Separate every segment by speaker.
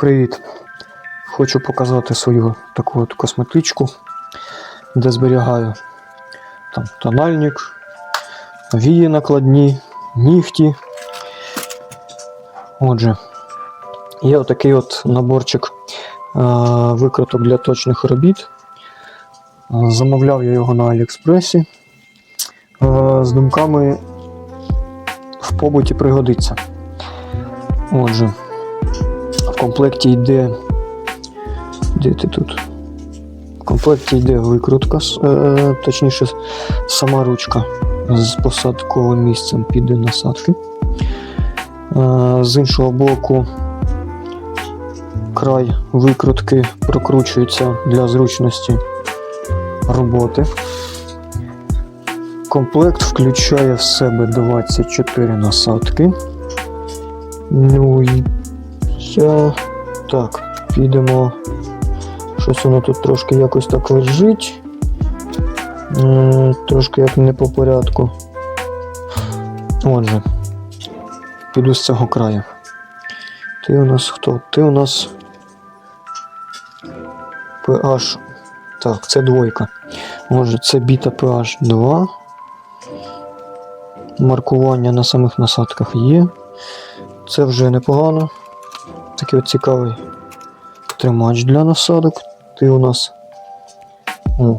Speaker 1: Привіт! Хочу показати свою таку от косметичку, де зберігаю там тональник, вії накладні, нігті. Отже, є отакий от наборчик е, викруток для точних робіт. Замовляв я його на Аліекспресі е, з думками в побуті пригодиться. Отже, в комплекті йде. Де ти тут? В комплекті йде викрутка, е, точніше, сама ручка з посадковим місцем під насадки. Е, з іншого боку, край викрутки прокручується для зручності роботи. Комплект включає в себе 24 насадки. Ну і я. Так, підемо. Щось воно тут трошки якось так лежить. Трошки як не по порядку. Отже, піду з цього краю. Ти у нас хто? Ти у нас PH. Так, це двойка. Отже, це біта PH 2. Маркування на самих насадках є. Це вже непогано. Такий от цікавий тримач для насадок. Ти у нас. О,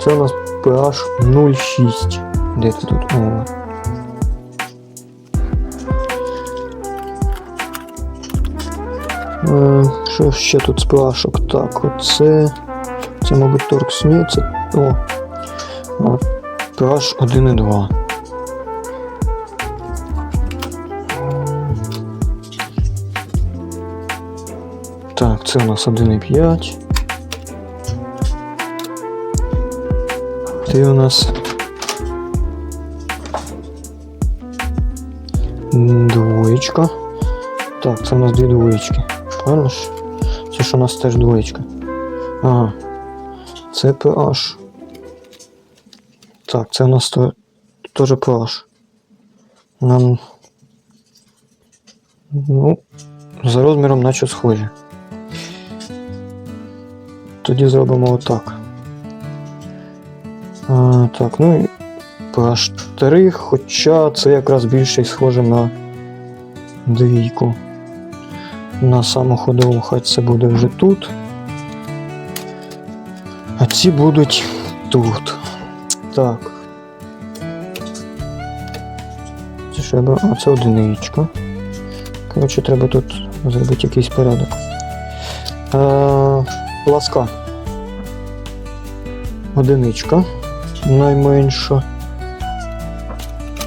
Speaker 1: це у нас PH 0,6. Де ти тут? О. Е, Що ще тут з PH? Так, оце. Це, мабуть, торкс. Ні, це. О. PH 1,2. Так, це у нас 1,5. Ти у нас. Двоєчка. Так, це у нас дві двоєчки. Правильно? Це ж у нас теж двоєчка. Ага. Це PH. Так, це у нас теж PH. Нам. Ну, за розміром наче схожі. Тоді зробимо отак. А, так, ну і PH 3, хоча це якраз більше схоже на двійку. На саму ходову хай це буде вже тут. А ці будуть тут. Так. Це що я? А, це одиничка. Коротше, треба тут зробити якийсь порядок. Е, ласка. Одиничка. Найменша.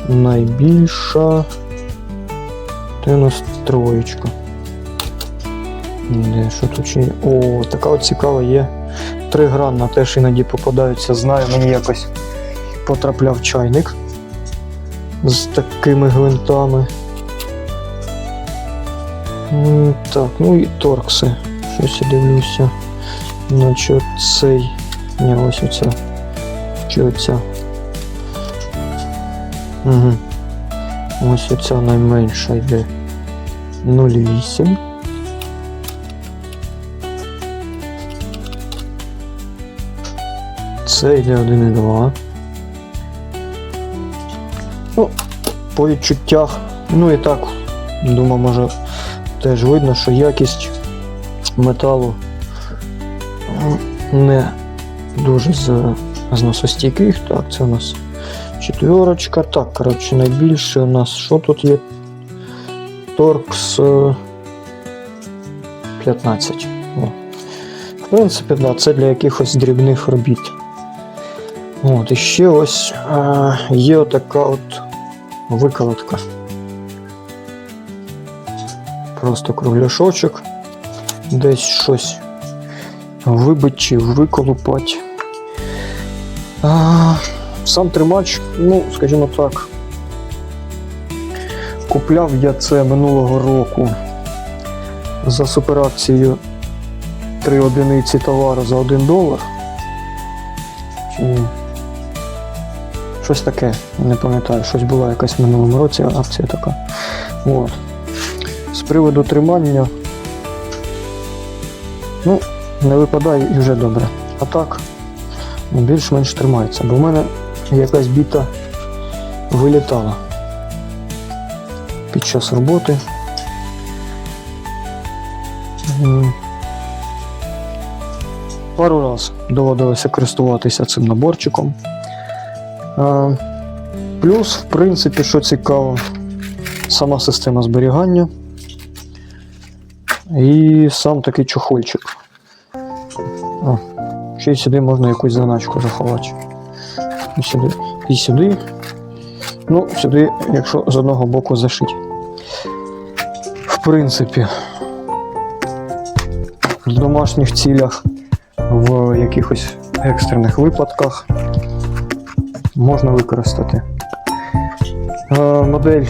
Speaker 1: Найбільша. Це у нас троєчка. Де, що тут ще є? О, така от цікава є. Тригранна теж іноді попадаються. Знаю, мені якось потрапляв чайник з такими гвинтами. Так, ну і торкси. Щось я дивлюся. Наче цей. Ні, ось оця. Чи оця. Угу. Ось оця найменша йде 0,8. Це йде 1,2. Ну, по відчуттях. Ну і так, думаю, може теж видно, що якість металу не дуже з-. Так, це у нас четверочка. Так, коротше, найбільше у нас що тут є? Торкс е, 15. О. В принципі, да, це для якихось дрібних робіт. От, і ще ось е, є така от виколотка. Просто кругляшочок. Десь щось вибить чи виколупать. Сам тримач, ну, скажімо так. Купляв я це минулого року за суперакцією 3 одиниці товару за 1 долар. Щось таке, не пам'ятаю, щось була якась в минулому році акція така. От. З приводу тримання Ну, не випадає і вже добре. А так, ну, більш-менш тримається, бо в мене якась біта вилітала під час роботи. Пару раз доводилося користуватися цим наборчиком. Плюс, в принципі, що цікаво, сама система зберігання і сам такий чохольчик. О, ще й сюди можна якусь заначку заховати. І сюди. І сюди. Ну, сюди, якщо з одного боку зашить. В принципі, в домашніх цілях, в якихось екстрених випадках можна використати. Е, Модель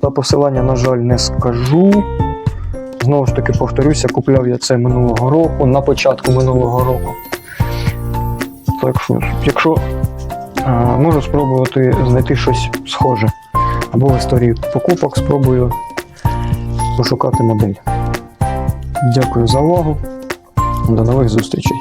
Speaker 1: та посилання, на жаль, не скажу. Знову ж таки, повторюся, купляв я це минулого року, на початку минулого року. Так що, якщо а, можу спробувати знайти щось схоже. Або в історії покупок спробую пошукати модель. Дякую за увагу. До нових зустрічей.